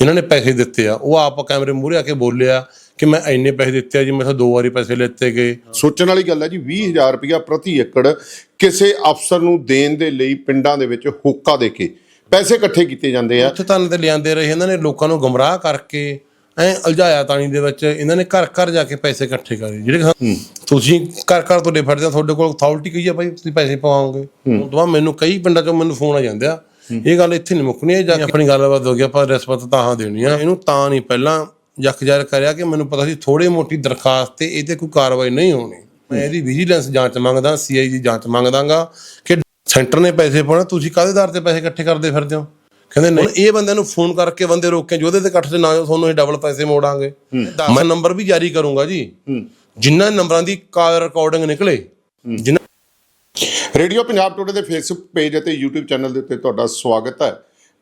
ਜਿਨ੍ਹਾਂ ਨੇ ਪੈਸੇ ਦਿੱਤੇ ਆ ਉਹ ਆਪ ਕੈਮਰੇ ਮੂਹਰੇ ਆ ਕੇ ਬੋਲਿਆ ਕਿ ਮੈਂ ਇੰਨੇ ਪੈਸੇ ਦਿੱਤੇ ਆ ਜੀ ਮੈਥੋਂ ਦੋ ਵਾਰੀ ਪੈਸੇ ਲਿੱਤੇ ਗਏ। ਸੋਚਣ ਵਾਲੀ ਗੱਲ ਹੈ ਜੀ 20000 ਰੁਪਇਆ ਪ੍ਰਤੀ ਏਕੜ ਕਿਸੇ ਅਫਸਰ ਨੂੰ ਦੇਣ ਦੇ ਲਈ ਪਿੰਡਾਂ ਦੇ ਵਿੱਚ ਹੋਕਾ ਦੇ ਕੇ ਪੈਸੇ ਇਕੱਠੇ ਕੀਤੇ ਜਾਂਦੇ ਆ। ਉੱਥੇ ਤਾਂ ਤੇ ਲਿਆਂਦੇ ਰਹੇ ਇਹਨਾਂ ਨੇ ਲੋਕਾਂ ਨੂੰ ਗਮਰਾਹ ਕਰਕੇ ਐ ਉਲਝਾਇਆ ਤਾਣੀ ਦੇ ਵਿੱਚ ਇਹਨਾਂ ਨੇ ਘਰ ਘਰ ਜਾ ਕੇ ਪੈਸੇ ਇਕੱਠੇ ਕਰੇ ਜਿਹੜੇ ਤੁਸੀਂ ਘਰ ਘਰ ਤੋਂ ਫਿਰਦੇ ਆ ਤੁਹਾਡੇ ਕੋਲ ਅਥਾਰਟੀ ਕਹੀ ਆ ਭਾਈ ਤੁਸੀਂ ਪੈਸੇ ਤੋਂ ਬਾਅਦ ਮੈਨੂੰ ਕਈ ਪਿੰਡਾਂ ਚੋਂ ਮੈਨੂੰ ਫੋਨ ਆ ਜਾਂਦੇ ਆ ਇਹ ਗੱਲ ਇੱਥੇ ਨਹੀਂ ਮੁੱਕਣੀ ਇਹ ਜਾ ਆਪਣੀ ਗੱਲਬਾਤ ਹੋ ਗਈ ਆਪਾਂ ਰਿਸ਼ਵਤ ਤਾਂ ਦੇਣੀ ਆ। ਇਹਨੂੰ ਤਾਂ ਨਹੀਂ ਪਹਿਲਾਂ ਜੱਕ ਜਾਰ ਕਰਿਆ ਕਿ ਮੈਨੂੰ ਪਤਾ ਸੀ ਥੋੜੇ ਮੋਟੀ ਦਰਖਾਸਤ ਤੇ ਇਹ ਤੇ ਕੋਈ ਕਾਰਵਾਈ ਨਹੀਂ ਹੋਣੀ। ਮੈਂ ਇਹਦੀ ਵਿਜੀਲੈਂਸ ਜਾਂਚ ਮੰਗਦਾ ਸੀਆਈ ਦੀ ਜਾਂਚ ਮੰਗਦਾਗਾ ਕਿ ਸੈਂਟਰ ਨੇ ਪੈਸੇ ਪਾਉਣਾ ਤੁਸੀਂ ਕਾਹਦੇ ਦਰ ਤੇ ਪੈਸੇ ਇਕੱਠੇ ਕਰਦੇ ਫਿਰਦੇ ਹੋ? ਕਹਿੰਦੇ ਨਹੀਂ। ਇਹ ਬੰਦਿਆਂ ਨੂੰ ਫੋਨ ਕਰਕੇ ਬੰਦੇ ਰੋਕੇ ਜਿਹਦੇ ਤੇ ਇਕੱਠ ਤੇ ਨਾ ਜਾਓ ਤੁਹਾਨੂੰ ਇਹ ਡਬਲ ਪੈਸੇ ਮੋੜਾਂਗੇ। ਮੈਂ ਨੰਬਰ ਵੀ ਜਾਰੀ ਕਰੂੰਗਾ ਜੀ। ਜਿਨ੍ਹਾਂ ਨੰਬਰਾਂ ਦੀ ਕਾਲ ਰਿਕਾਰਡਿੰਗ ਨਿਕਲੇ ਜਿਨ੍ਹਾਂ ਰੇਡੀਓ ਪੰਜਾਬ ਟੁਡੇ ਦੇ ਫੇਸਬੁੱਕ ਪੇਜ ਅਤੇ YouTube ਚੈਨਲ ਦੇ ਉੱਤੇ ਤੁਹਾਡਾ ਸਵਾਗਤ ਹੈ।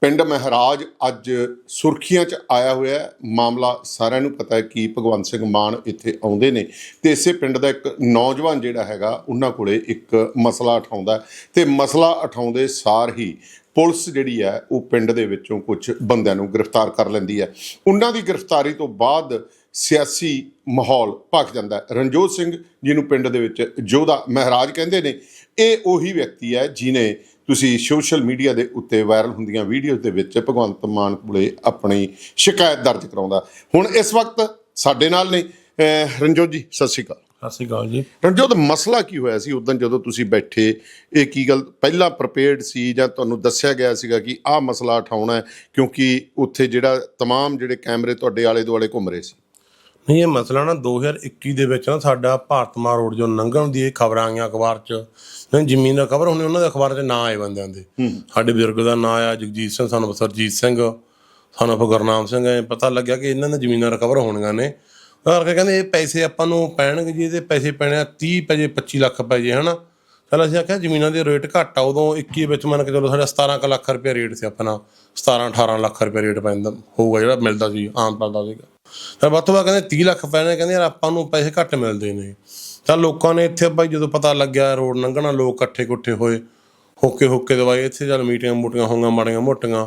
ਪਿੰਡ ਮਹਿਰਾਜ ਅੱਜ ਸੁਰਖੀਆਂ 'ਚ ਆਇਆ ਹੋਇਆ ਹੈ। ਮਾਮਲਾ ਸਾਰਿਆਂ ਨੂੰ ਪਤਾ ਹੈ ਕਿ ਭਗਵੰਤ ਸਿੰਘ ਮਾਨ ਇੱਥੇ ਆਉਂਦੇ ਨੇ ਤੇ ਇਸੇ ਪਿੰਡ ਦਾ ਇੱਕ ਨੌਜਵਾਨ ਜਿਹੜਾ ਹੈਗਾ, ਉਹਨਾਂ ਕੋਲੇ ਇੱਕ ਮਸਲਾ ਉਠਾਉਂਦਾ ਹੈ ਤੇ ਮਸਲਾ ਉਠਾਉਂਦੇ ਸਾਰ ਹੀ ਪੁਲਿਸ ਜਿਹੜੀ ਹੈ, ਉਹ ਪਿੰਡ ਦੇ ਵਿੱਚੋਂ ਕੁਝ ਬੰਦਿਆਂ ਨੂੰ ਗ੍ਰਿਫਤਾਰ ਕਰ ਲੈਂਦੀ ਹੈ। ਉਹਨਾਂ ਦੀ ਗ੍ਰਿਫਤਾਰੀ ਤੋਂ ਬਾਅਦ ਸਿਆਸੀ ਮਾਹੌਲ ਭਖ ਜਾਂਦਾ ਹੈ ਰਣਜੋਤ ਸਿੰਘ ਜਿਹਨੂੰ ਪਿੰਡ ਦੇ ਵਿੱਚ ਜੋਧਾ ਮਹਾਰਾਜ ਕਹਿੰਦੇ ਨੇ ਇਹ ਉਹੀ ਵਿਅਕਤੀ ਹੈ ਜਿਨੇ ਤੁਸੀਂ ਸੋਸ਼ਲ ਮੀਡੀਆ ਦੇ ਉੱਤੇ ਵਾਇਰਲ ਹੁੰਦੀਆਂ ਵੀਡੀਓਜ਼ ਦੇ ਵਿੱਚ ਭਗਵੰਤ ਮਾਨ ਕੋਲੇ ਆਪਣੀ ਸ਼ਿਕਾਇਤ ਦਰਜ ਕਰਾਉਂਦਾ ਹੁਣ ਇਸ ਵਕਤ ਸਾਡੇ ਨਾਲ ਨੇ ਅਹ, ਰਣਜੋਤ ਜੀ ਸਤਿ ਸ਼੍ਰੀ ਅਕਾਲ ਸਤਿ ਸ਼੍ਰੀ ਅਕਾਲ ਜੀ ਰਣਜੋਤ ਮਸਲਾ ਕੀ ਹੋਇਆ ਸੀ ਉਦੋਂ ਜਦੋਂ ਤੁਸੀਂ ਬੈਠੇ ਇਹ ਕੀ ਗੱਲ ਪਹਿਲਾਂ ਪ੍ਰੀਪੇਅਰਡ ਸੀ ਜਾਂ ਤੁਹਾਨੂੰ ਦੱਸਿਆ ਗਿਆ ਸੀਗਾ ਕਿ ਆਹ ਮਸਲਾ ਉਠਾਉਣਾ ਹੈ ਕਿਉਂਕਿ ਉੱਥੇ ਜਿਹੜਾ तमाम ਜਿਹੜੇ ਕੈਮਰੇ ਤੁਹਾਡੇ ਆਲੇ ਦੁਆਲੇ ਘੁੰਮ ਰਹੇ ਸੀ ਨਹੀਂ ਇਹ ਮਸਲਾ ਨਾ 2021 ਦੇ ਵਿੱਚ ਨਾ ਸਾਡਾ ਭਾਰਤਮਾ ਰੋਡ ਜੋ ਲੰਘਣ ਦੀ ਇਹ ਖਬਰਾਂ ਆਈਆਂ ਅਖਬਾਰ 'ਚ। ਨਾ ਜ਼ਮੀਨ ਦਾ ਖਬਰ ਹੁੰਦੀ ਉਹਨਾਂ ਦੇ ਅਖਬਾਰ 'ਚ ਨਾਂ ਆਏ ਬੰਦਿਆਂ ਦੇ। ਸਾਡੇ ਬਜ਼ੁਰਗ ਦਾ ਨਾਂ ਆਇਆ ਜਗਜੀਤ ਸਿੰਘ ਸਾਨੂੰ ਸਰਜੀਤ ਸਿੰਘ ਸਾਨੂੰ ਗੁਰਨਾਮ ਸਿੰਘ ਐ ਪਤਾ ਲੱਗਿਆ ਕਿ ਇਹਨਾਂ ਦੀਆਂ ਜ਼ਮੀਨਾਂ ਰਿਕਵਰ ਹੋਣੀਆਂ ਨੇ। ਉਹ ਕਰਕੇ ਕਹਿੰਦੇ ਇਹ ਪੈਸੇ ਆਪਾਂ ਨੂੰ ਪੈਣਗੇ ਜੀ ਇਹਦੇ ਪੈਸੇ ਪੈਣੇ ਆ 30 ਪੈ ਜੇ 25 ਲੱਖ ਪੈ ਜੇ ਹਨਾ? ਚਲ ਅਸੀਂ ਆਖਿਆ ਜ਼ਮੀਨਾਂ ਦੇ ਰੇਟ ਘੱਟ ਆ ਉਦੋਂ 21 ਵਿੱਚ ਮੰਨ ਕੇ ਚਲੋ ਸਾਡਾ 17 ਕੁ ਲੱਖ ਰੁਪਏ ਰੇਟ ਸੀ ਆਪਣਾ। 17 18 ਲੱਖ ਰੁਪਏ ਰੇਟ ਪੈਂਦਾ ਹੋਊਗਾ ਜਿਹੜਾ ਮਿਲਦਾ ਸੀ ਆਮ ਪੈਂਦਾ ਸੀਗਾ। ਤਾਂ ਵੱਧ ਤੋਂ ਵੱਧ ਕਹਿੰਦੇ 30 ਲੱਖ ਪੈਣੇ ਕਹਿੰਦੇ ਯਾਰ ਆਪਾਂ ਨੂੰ ਪੈਸੇ ਘੱਟ ਮਿਲਦੇ ਨੇ। ਤਾਂ ਲੋਕਾਂ ਨੇ ਇੱਥੇ ਬਾਈ ਜਦੋਂ ਪਤਾ ਲੱਗਿਆ ਰੋਡ ਲੰਘਣਾ ਲੋਕ ਇਕੱਠੇ ਇਕੱਠੇ ਹੋਏ ਹੋਕੇ ਹੋਕੇ ਦਵਾਈ ਇੱਥੇ ਚੱਲ ਮੀਟਿੰਗਾਂ ਮੂਟੀਆਂ ਹੋਈਆਂ ਮਾੜੀਆਂ ਮੋਟੀਆਂ।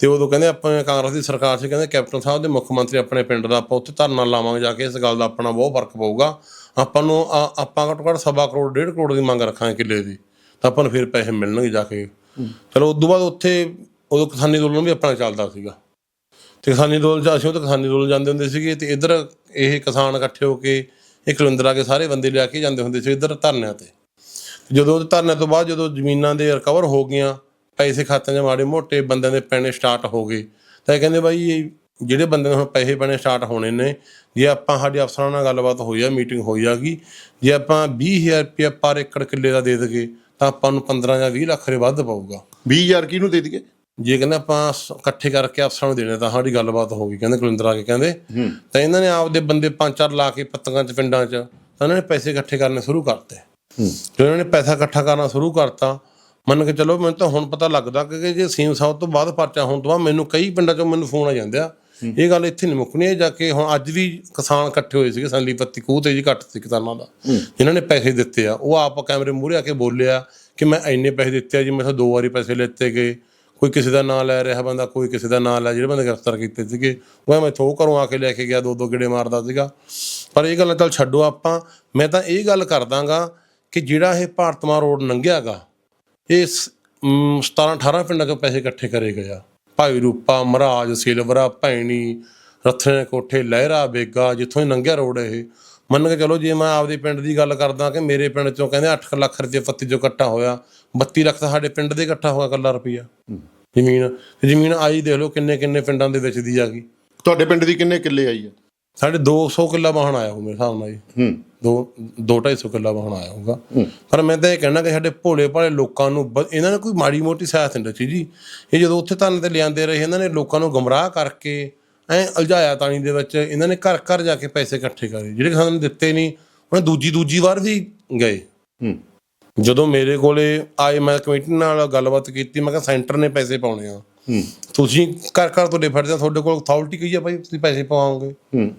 ਤੇ ਉਦੋਂ ਕਹਿੰਦੇ ਆਪਾਂ ਕਾਂਗਰਸ ਦੀ ਸਰਕਾਰ ਸੀ ਕਹਿੰਦੇ ਕੈਪਟਨ ਸਾਹਿਬ ਦੇ ਮੁੱਖ ਮੰਤਰੀ ਆਪਣੇ ਪਿੰਡ ਦਾ ਆਪਾਂ ਉੱਥੇ ਧਰਨਾ ਲਾਵਾਂਗੇ ਜਾ ਕੇ ਇਸ ਗੱਲ ਦਾ ਆਪਣਾ ਬਹੁਤ ਫ਼ਰਕ ਪਊਗਾ। ਆਪਾਂ ਨੂੰ ਆਪਾਂ ਘੱਟੋ ਘੱਟ ਸਵਾ ਕਰੋੜ ਡੇਢ ਕਰੋੜ ਦੀ ਮੰਗ ਰੱਖਾਂਗੇ ਕਿੱਲੇ ਦੀ। ਤਾਂ ਆਪਾਂ ਨੂੰ ਫਿਰ ਪੈਸੇ ਮਿਲਣਗੇ ਜਾ ਕੇ। ਚਲੋ ਉਸ ਤੋਂ ਬਾਅਦ ਉੱਥੇ ਉਦੋਂ ਕਿਸਾਨੀ ਅੰਦੋਲਨ ਵੀ ਆਪਣਾ ਚੱਲਦਾ ਸੀਗਾ। ਤੇ ਕਿਸਾਨੀ ਅੰਦੋਲਨ 'ਚ ਅਸੀਂ ਉਹ ਤਾਂ ਕਿਸਾਨੀ ਅੰਦੋਲਨ ਜਾਂਦੇ ਹੁੰਦੇ ਸੀਗੇ ਤੇ ਇੱਧਰ ਇਹ ਕਿਸਾਨ ਇਕੱਠੇ ਹੋ ਕੇ ਇਹ ਕਲੰਦਰ ਆ ਕੇ ਸਾਰੇ ਬੰਦੇ ਲਿਆ ਕੇ ਜਾਂਦੇ ਹੁੰਦੇ ਸੀ ਇੱਧਰ ਧਰਨਿਆਂ ਤੇ। ਜਦੋਂ ਉਹ ਧਰਨੇ ਤੋਂ ਬਾਅਦ ਜਦੋਂ ਜ਼ਮੀਨਾਂ ਦੇ ਰਿਕਵਰ ਹੋ ਗਈਆਂ, ਪੈਸੇ ਖਾਤਿਆਂ 'ਚ ਮਾੜੇ ਮੋਟੇ ਬੰਦਿਆਂ ਦੇ ਪੈਣੇ ਸਟਾਰਟ ਹੋ ਗਏ। ਤਾਂ ਇਹ ਕਹਿੰਦੇ ਬਾਈ, ਜਿਹੜੇ ਬੰਦੇ ਨੂੰ ਹੁਣ ਪੈਸੇ ਪੈਣੇ ਸਟਾਰਟ ਹੋਣੇ ਨੇ, ਜੇ ਆਪਾਂ ਸਾਡੇ ਅਫਸਰਾਂ ਨਾਲ ਗੱਲਬਾਤ ਹੋਈ ਆ ਮੀਟਿੰਗ ਹੋਈ ਆਗੀ ਜੇ ਆਪਾਂ 20000 ਰੁਪਏ ਪਰ ਏਕੜ ਕਿੱਲੇ ਦਾ ਦੇ ਦਗੇ ਤਾਂ ਆਪਾਂ ਨੂੰ 15 ਜਾਂ 20 ਲੱਖ ਦੇ ਵੱਧ ਪਊਗਾ। 20000 ਕਿਹਨੂੰ ਦੇ ਦਈਏ? ਜੇ ਕਹਿੰਦੇ ਆਪਾਂ ਇਕੱਠੇ ਕਰਕੇ ਅਫਸਰਾਂ ਨੂੰ ਦੇਣੇ ਤਾਂ ਸਾਡੀ ਗੱਲਬਾਤ ਹੋ ਗਈ ਕਹਿੰਦੇ ਕੁਲਿੰਦਰ ਆ ਕੇ ਕਹਿੰਦੇ ਤਾਂ ਇਹਨਾਂ ਨੇ ਆਪਦੇ ਬੰਦੇ ਪੰਜ ਚਾਰ ਲਾ ਕੇ ਪੱਤੀਆਂ 'ਚ ਪਿੰਡਾਂ 'ਚ ਤਾਂ ਇਹਨਾਂ ਨੇ ਪੈਸੇ ਇਕੱਠੇ ਕਰਨੇ ਸ਼ੁਰੂ ਕਰਤੇ। ਜਦੋਂ ਇਹਨਾਂ ਨੇ ਪੈਸਾ ਇਕੱਠਾ ਕਰਨਾ ਸ਼ੁਰੂ ਕਰਤਾ ਮੰਨ ਕੇ ਚਲੋ ਮੈਨੂੰ ਤਾਂ ਹੁਣ ਪਤਾ ਲੱਗਦਾ ਕਿ ਜੇ ਸੀਮ ਸਾਹਿਬ ਤੋਂ ਬਾਅਦ ਪਰਚਾ ਹੋਣ ਤੋਂ ਬਾਅਦ ਮੈਨੂੰ ਕਈ ਪਿੰਡਾਂ 'ਚੋਂ ਮੈਨੂੰ ਫੋਨ ਆ ਜਾਂਦੇ ਆ। ਇਹ ਗੱਲ ਇੱਥੇ ਨਹੀਂ ਮੁੱਕਣੀ ਇਹ ਜਾ ਕੇ ਹੁਣ ਅੱਜ ਵੀ ਕਿਸਾਨ ਇਕੱਠੇ ਹੋਏ ਸੀਗੇ ਸੰਲੀ ਪੱਤੀ ਖੂਹ ਤੇ ਜੀ ਘੱਟ ਸੀ ਕਿਸਾਨਾਂ ਦਾ। ਜਿਨ੍ਹਾਂ ਨੇ ਪੈਸੇ ਦਿੱਤੇ ਆ। ਉਹ ਆਪ ਕੈਮਰੇ ਮੂਹਰੇ ਆ ਕੇ ਬੋਲਿਆ ਕਿ ਮੈਂ ਇੰਨੇ ਪੈਸੇ ਦਿੱਤੇ ਆ ਜੀ ਮੈਥੋਂ ਦੋ ਵਾਰੀ ਪੈਸੇ ਲਿੱਤੇ ਗਏ। ਕੋਈ ਕਿਸੇ ਦਾ ਨਾਂ ਲੈ ਰਿਹਾ ਬੰਦਾ, ਕੋਈ ਕਿਸੇ ਦਾ ਨਾਂ ਲੈ, ਜਿਹੜੇ ਬੰਦੇ ਗ੍ਰਿਫਤਾਰ ਕੀਤੇ ਸੀਗੇ, ਉਹ ਮੈਂ ਥੋ ਘਰੋਂ ਆ ਕੇ ਲੈ ਕੇ ਗਿਆ, ਦੋ ਦੋ ਗੇੜੇ ਮਾਰਦਾ ਸੀਗਾ। ਪਰ ਇਹ ਗੱਲਾਂ ਚੱਲ ਛੱਡੋ ਆਪਾਂ, ਮੈਂ ਤਾਂ ਇਹ ਗੱਲ ਕਰਦਾਗਾ ਕਿ ਜਿਹੜਾ ਇਹ ਭਾਰਤਮਾ ਰੋਡ ਲੰਘਿਆਗਾ ਇਹ 17 18 ਪਿੰਡਾਂ ਤੋਂ ਪੈਸੇ ਇਕੱਠੇ ਕਰੇ ਗਏ ਆ। ਭਾਈ ਰੂਪਾ, ਮਹਾਰਾਜ, ਸਿਲਵਰਾ, ਭੈਣੀ, ਰੱਥਣੇ, ਕੋਠੇ, ਲਹਿਰਾ, ਬੇਗਾ, ਜਿੱਥੋਂ ਹੀ ਲੰਘਿਆ ਰੋਡ ਇਹ ਮੰਨ ਕੇ ਚਲੋ ਜੇ ਮੈਂ ਆਪਦੇ ਪਿੰਡ ਦੀ ਗੱਲ ਕਰਦਾ ਕਿ ਮੇਰੇ ਪਿੰਡ ਚੋਂ ਕਹਿੰਦੇ 8 ਲੱਖ ਰੁਪਏ ਪੱਤੀ ਚੋਂ ਇਕੱਠਾ ਹੋਇਆ 32 ਲੱਖ ਤਾਂ ਸਾਡੇ ਪਿੰਡ ਦੇ ਇਕੱਠਾ ਹੋਇਆ ਕੱਲਾ ਰੁਪਈਆ। ਜ਼ਮੀਨ ਤੇ ਜ਼ਮੀਨ ਆਈ ਦੇਖ ਲਓ ਕਿੰਨੇ ਕਿੰਨੇ ਪਿੰਡਾਂ ਦੇ ਵਿੱਚ ਦੀ ਆ ਗਈ। ਤੁਹਾਡੇ ਪਿੰਡ ਦੀ ਕਿੰਨੇ ਕਿੱਲੇ ਆਈ ਹੈ ਸਾਡੇ 200 ਕਿੱਲਾ ਵਾਹਣ ਆਇਆ ਹੋ ਮੇਰੇ ਹਿਸਾਬ ਨਾਲ ਜੀ। ਹੂੰ। ਦੋ ਦੋ 250 ਕਿੱਲਾ ਵਾਹਣ ਆਇਆ ਹੋਊਗਾ। ਪਰ ਮੈਂ ਤਾਂ ਇਹ ਕਹਿਣਾ ਕਿ ਸਾਡੇ ਭੋਲੇ ਭਾਲੇ ਲੋਕਾਂ ਨੂੰ ਇਹਨਾਂ ਨੇ ਕੋਈ ਮਾੜੀ ਮੋਟੀ ਸਹਾਇਤਾ ਨਹੀਂ ਦਿੱਤੀ ਜੀ। ਇਹ ਜਦੋਂ ਉੱਥੇ ਧਰਨੇ ਤੇ ਲਿਆਂਦੇ ਰਹੇ ਇਹਨਾਂ ਨੇ ਲੋਕਾਂ ਨੂੰ ਗਮਰਾਹ ਕਰਕੇ ਐ ਉਲਝਾਇਆ ਤਾਣੀ ਦੇ ਵਿੱਚ ਇਹਨਾਂ ਨੇ ਘਰ ਘਰ ਜਾ ਕੇ ਪੈਸੇ ਇਕੱਠੇ ਕਰੇ ਜਿਹੜੇ ਸਾਨੂੰ ਦਿੱਤੇ ਨਹੀਂ ਉਹਨੇ ਦੂਜੀ ਦੂਜੀ ਵਾਰ ਵੀ ਗਏ। ਹੂੰ। ਜਦੋਂ ਮੇਰੇ ਕੋਲੇ ਆਏ ਮੈਂ ਕਮੇਟੀ ਨਾਲ ਗੱਲਬਾਤ ਕੀਤੀ ਮੈਂ ਕਿਹਾ ਸੈਂਟਰ ਨੇ ਪੈਸੇ ਪਾਉਣੇ ਆ। ਹੂੰ। ਤੁਸੀਂ ਘਰ ਘਰ ਤੋਂ ਫਿਰਦੇ ਆ ਤੁਹਾਡੇ ਕੋਲ ਅਥਾਰਟੀ ਕਹੀ ਆ ਭਾਈ? ਤੁਸੀਂ ਪੈਸੇ ਪਾਓਗੇ ਹੂੰ।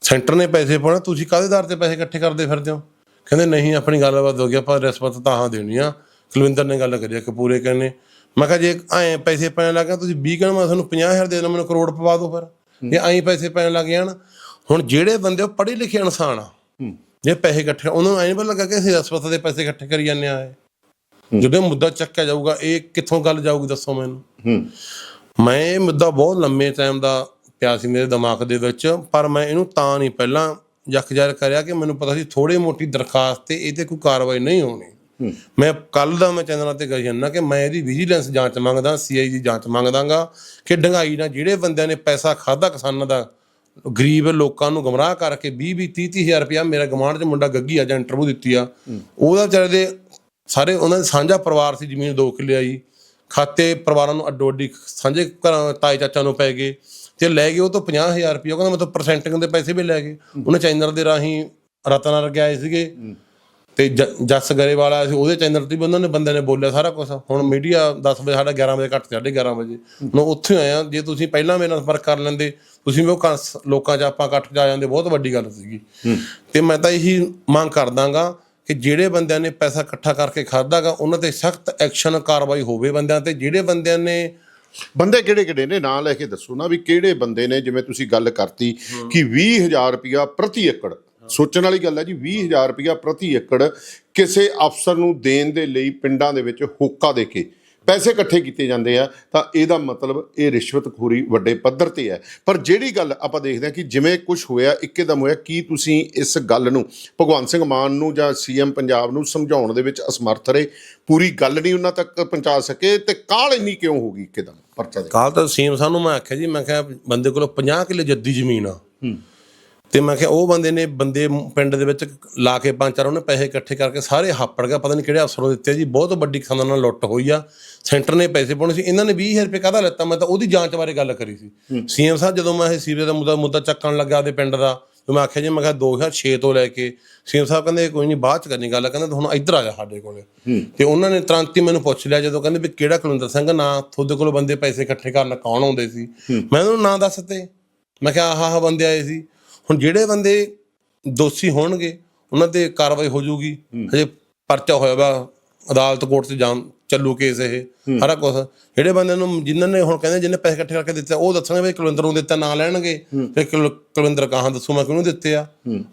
ਸੈਂਟਰ ਨੇ ਪੈਸੇ ਪਾਉਣਾ ਤੁਸੀਂ ਕਾਹਦੇ ਦਰ ਤੇ ਪੈਸੇ ਇਕੱਠੇ ਕਰਦੇ ਫਿਰਦੇ ਹੋ? ਕਹਿੰਦੇ ਨਹੀਂ ਆਪਣੀ ਗੱਲਬਾਤ ਹੋ ਗਈ ਆਪਾਂ ਰਿਸ਼ਵਤ ਤਾਂ ਦੇਣੀ ਆ। ਕੁਲਵਿੰਦਰ ਨੇ ਗੱਲ ਕਰੀ ਕਿ ਪੂਰੇ ਕਹਿੰਦੇ ਮੈਂ ਕਿਹਾ ਜੇ ਐਂ ਪੈਸੇ ਪੈਣ ਲੱਗਾ ਤੁਸੀਂ 20 ਕਹਿੰਦੇ ਮੈਂ ਤੁਹਾਨੂੰ 50000 ਦੇ ਦੇਣਾ ਮੈਨੂੰ ਕਰੋੜ ਪਵਾ ਦਿਓ ਫਿਰ। ਜੇ ਐਂ ਪੈਸੇ ਪੈਣ ਲੱਗ ਜਾਣ ਹੁਣ ਜਿਹੜੇ ਬੰਦੇ ਉਹ ਪੜ੍ਹੇ ਲਿਖੇ ਇਨਸਾਨ ਆ ਜੇ ਪੈਸੇ ਇਕੱਠੇ ਉਹਨਾਂ ਨੂੰ ਐਂ ਪਤਾ ਲੱਗਾ ਕਿ ਅਸੀਂ ਰਸਪਤ ਦੇ ਪੈਸੇ ਇਕੱਠੇ ਕਰੀ ਜਾਂਦੇ ਆ ਜਦੋਂ ਮੁੱਦਾ ਚੱਕਿਆ ਜਾਊਗਾ ਇਹ ਕਿੱਥੋਂ ਗੱਲ ਜਾਊਗੀ ਦੱਸੋ ਮੈਨੂੰ। ਮੈਂ ਇਹ ਮੁੱਦਾ ਬਹੁਤ ਲੰਮੇ ਟਾਈਮ ਦਾ ਪਿਆ ਸੀ ਮੇਰੇ ਦਿਮਾਗ ਦੇ ਵਿੱਚ ਪਰ ਮੈਂ ਇਹਨੂੰ ਤਾਂ ਨਹੀਂ ਪਹਿਲਾਂ ਯਕਜਾਰ ਕਰਿਆ ਕਿ ਮੈਨੂੰ ਪਤਾ ਸੀ ਥੋੜੀ ਮੋਟੀ ਦਰਖਾਸਤ ਤੇ ਇਹ ਤੇ ਕੋਈ ਕਾਰਵਾਈ ਨਹੀਂ ਹੋਣੀ। ਮੈਂ ਕੱਲ ਦਾ ਮੈਂ ਚੈਨਲਾਂ ਤੇ ਗਈ ਜਾਂਦਾ ਕਿ ਮੈਂ ਇਹਦੀ ਵਿਜੀਲੈਂਸ ਜਾਂਚ ਮੰਗਦਾ ਸੀਆਈ ਦੀ ਜਾਂਚ ਮੰਗਦਾਗਾ ਕਿ ਡੰਗਾਈ ਨਾਲ ਜਿਹੜੇ ਬੰਦਿਆਂ ਨੇ ਪੈਸਾ ਖਾਦਾ ਕਿਸਾਨਾਂ ਦਾ ਗਰੀਬ ਲੋਕਾਂ ਨੂੰ ਗਮਰਾਹ ਕਰਕੇ 20 20 30 30 ਹਜ਼ਾਰ ਰੁਪਇਆ ਮੇਰਾ ਗਵਾਂਢ ਚ ਮੁੰਡਾ ਗੱਗੀ ਆ ਜਾਂ ਇੰਟਰਵਿਊ ਦਿੱਤੀ ਆ ਉਹਦਾ ਵਿਚਾਰੇ ਦੇ ਸਾਰੇ ਉਹਨਾਂ ਦੇ ਸਾਂਝਾ ਪਰਿਵਾਰ ਸੀ ਜ਼ਮੀਨ 2 ਕਿੱਲੇ ਆਈ ਖਾਤੇ ਪਰਿਵਾਰਾਂ ਨੂੰ ਅੱਡੋ ਅੱਡੀ ਸਾਂਝੇ ਘਰਾਂ ਤਾਏ ਚਾਚਾ ਨੂੰ ਪੈ ਗਏ ਤੇ ਲੈ ਗਏ ਉਹ ਤੋਂ 50000 ਰੁਪਏ ਉਹ ਕਹਿੰਦਾ ਮੈਂ ਤਾਂ ਪਰਸੈਂਟਿੰਗ ਦੇ ਪੈਸੇ ਵੀ ਲੈ ਗਏ। ਉਹਨੇ ਚੈਨਲ ਦੇ ਰਾਹੀਂ ਰਤਨਾ ਰਗਿਆਏ ਸੀਗੇ। ਤੇ ਜ- ਜੱਸ ਗਰੇਵਾਲਾ ਸੀ ਉਹਦੇ ਚੈਨਲ ਤੇ ਵੀ ਉਹਨਾਂ ਨੇ ਬੰਦੇ ਨੇ ਬੋਲਿਆ ਸਾਰਾ ਕੁਝ ਹੁਣ ਮੀਡੀਆ 10 ਵਜੇ ਸਾਡਾ 11 ਵਜੇ ਘੱਟ 11:30 ਵਜੇ। ਮੈਂ ਉੱਥੇ ਆਇਆ ਜੇ ਤੁਸੀਂ ਪਹਿਲਾਂ ਮੇਰੇ ਨਾਲ ਸੰਪਰਕ ਕਰ ਲੈਂਦੇ ਤੁਸੀਂ ਵੀ ਉਹ ਕਸ- ਲੋਕਾਂ 'ਚ ਆਪਾਂ ਇਕੱਠ ਜਾ ਜਾਂਦੇ ਬਹੁਤ ਵੱਡੀ ਗੱਲ ਸੀਗੀ। ਤੇ ਮੈਂ ਤਾਂ ਇਹੀ ਮੰਗ ਕਰਦਾਗਾ ਕਿ ਜਿਹੜੇ ਬੰਦਿਆਂ ਨੇ ਪੈਸਾ ਇਕੱਠਾ ਕਰਕੇ ਖਾਦਾਗਾ ਉਹਨਾਂ ਤੇ ਸਖਤ ਐਕਸ਼ਨ ਕਾਰਵਾਈ ਹੋਵੇ ਬੰਦਿਆਂ ਤੇ ਜਿਹੜੇ ਬੰਦਿਆਂ ਨੇ ਬੰਦੇ ਕਿਹੜੇ ਕਿਹੜੇ ਨੇ ਨਾਂ ਲੈ ਕੇ ਦੱਸੋ ਨਾ ਵੀ ਕਿਹੜੇ ਬੰਦੇ ਨੇ ਜਿਵੇਂ ਤੁਸੀਂ ਗੱਲ ਕਰਤੀ ਕਿ 20000 ਰੁਪਇਆ ਪ੍ਰਤੀ ਏਕੜ ਸੋਚਣ ਵਾਲੀ ਗੱਲ ਹੈ ਜੀ 20000 ਰੁਪਇਆ ਪ੍ਰਤੀ ਏਕੜ ਕਿਸੇ ਅਫਸਰ ਨੂੰ ਦੇਣ ਦੇ ਲਈ ਪਿੰਡਾਂ ਦੇ ਵਿੱਚ ਹੋਕਾ ਦੇ ਕੇ ਪੈਸੇ ਇਕੱਠੇ ਕੀਤੇ ਜਾਂਦੇ ਆ ਤਾਂ ਇਹਦਾ ਮਤਲਬ ਇਹ ਰਿਸ਼ਵਤਖੋਰੀ ਵੱਡੇ ਪੱਧਰ ਤੇ ਹੈ। ਪਰ ਜਿਹੜੀ ਗੱਲ ਆਪਾਂ ਦੇਖਦੇ ਹਾਂ ਕਿ ਜਿਵੇਂ ਕੁਝ ਹੋਇਆ ਇੱਕਦਮ ਹੋਇਆ ਕੀ ਤੁਸੀਂ ਇਸ ਗੱਲ ਨੂੰ ਭਗਵੰਤ ਸਿੰਘ ਮਾਨ ਨੂੰ ਜਾਂ ਸੀਐਮ ਪੰਜਾਬ ਨੂੰ ਸਮਝਾਉਣ ਦੇ ਵਿੱਚ ਅਸਮਰਥ ਰਹੇ? ਪੂਰੀ ਗੱਲ ਨਹੀਂ ਉਹਨਾਂ ਤੱਕ ਪਹੁੰਚਾ ਸਕੇ ਤੇ ਕਾਲ ਇੰਨੀ ਕਿਉਂ ਹੋ ਗਈ ਇੱਕਦਮ ਪਰਚਾ ਦੇ? ਕੱਲ ਤਾਂ ਸੀਮ ਸਾਨੂੰ ਮੈਂ ਆਖਿਆ ਜੀ ਮੈਂ ਕਿਹਾ ਬੰਦੇ ਕੋਲ 50 ਕਿੱਲੇ ਜੱਦੀ ਜ਼ਮੀਨ ਆ। ਤੇ ਮੈਂ ਕਿਹਾ ਉਹ ਬੰਦੇ ਨੇ ਬੰਦੇ ਪਿੰਡ ਦੇ ਵਿੱਚ ਲਾ ਕੇ ਪੰਜ ਚਾਰ ਉਹਨੇ ਪੈਸੇ ਇਕੱਠੇ ਕਰਕੇ ਸਾਰੇ ਹਾਪੜ ਗਿਆ ਪਤਾ ਨਹੀਂ ਕਿਹੜੇ ਅਫਸਰੋਂ ਦਿੱਤੇ ਜੀ ਬਹੁਤ ਵੱਡੀ ਕਿਸਾਨਾਂ ਨਾਲ ਲੁੱਟ ਹੋਈ ਆ ਸੈਂਟਰ ਨੇ ਪੈਸੇ ਪਾਉਣੇ ਸੀ ਇਹਨਾਂ ਨੇ 20000 ਰੁਪਏ ਕਾਹਦਾ ਲੈਤਾ? ਮੈਂ ਤਾਂ ਉਹਦੀ ਜਾਂਚ ਬਾਰੇ ਗੱਲ ਕਰੀ ਸੀ। ਸੀਐਮ ਸਾਹਿਬ ਜਦੋਂ ਮੈਂ ਇਹ ਸੀਵਰੇਜ ਦਾ ਮੁੱਦਾ ਮੁੱਦਾ ਚੱਕਣ ਲੱਗਾ ਉਹਦੇ ਪਿੰਡ ਦਾ ਤੇ ਮੈਂ ਆਖਿਆ ਜੀ ਮੈਂ ਕਿਹਾ 2006 ਤੋਂ ਲੈ ਕੇ ਸੀਐਮ ਸਾਹਿਬ ਕਹਿੰਦੇ ਕੋਈ ਨਹੀਂ ਬਾਅਦ ਚ ਕਰਨੀ ਗੱਲ ਕਹਿੰਦੇ ਹੁਣ ਇੱਧਰ ਆ ਜਾ ਸਾਡੇ ਕੋਲੇ। ਤੇ ਉਹਨਾਂ ਨੇ ਤੁਰੰਤ ਹੀ ਮੈਨੂੰ ਪੁੱਛ ਲਿਆ ਜਦੋਂ ਕਹਿੰਦੇ ਵੀ ਕਿਹੜਾ ਕੁਲਵਿੰਦਰ ਸਿੰਘ ਨਾ ਤੁਹਾਡੇ ਕੋਲ ਬੰਦੇ ਪੈਸੇ ਇਕੱਠੇ ਕਰਨ ਕੌਣ ਆਉਂਦੇ ਸੀ? ਮੈਂ ਉਹਨੂੰ ਨਾਂ ਦੱਸ ਤੇ ਮੈਂ ਕਿਹਾ ਆਹ ਆਹ ਬੰਦੇ ਆਏ ਸੀ। ਹੁਣ ਜਿਹੜੇ ਬੰਦੇ ਦੋਸ਼ੀ ਹੋਣਗੇ ਉਹਨਾਂ ਤੇ ਕਾਰਵਾਈ ਹੋ ਜਾਊਗੀ। ਹਜੇ ਪਰਚਾ ਹੋਇਆ ਵਾ ਅਦਾਲਤ ਕੋਰਟ 'ਚ ਜਾਮ ਚੱਲੂ ਕੇਸ ਇਹ ਸਾਰਾ ਕੁਝ ਜਿਹੜੇ ਬੰਦੇ ਨੂੰ ਜਿਨ੍ਹਾਂ ਨੇ ਹੁਣ ਕਹਿੰਦੇ ਜਿਹਨੇ ਪੈਸੇ ਇਕੱਠੇ ਕਰਕੇ ਦਿੱਤੇ ਉਹ ਦੱਸਣਗੇ ਵੀ ਕੁਲਵਿੰਦਰ ਨੂੰ ਦਿੱਤਾ ਨਾਂ ਲੈਣਗੇ। ਕੁਲ- ਕੁਲਵਿੰਦਰ ਕਹਾਂ ਦੱਸੂ ਮੈਂ ਕਿਹਨੂੰ ਦਿੱਤੇ ਆ?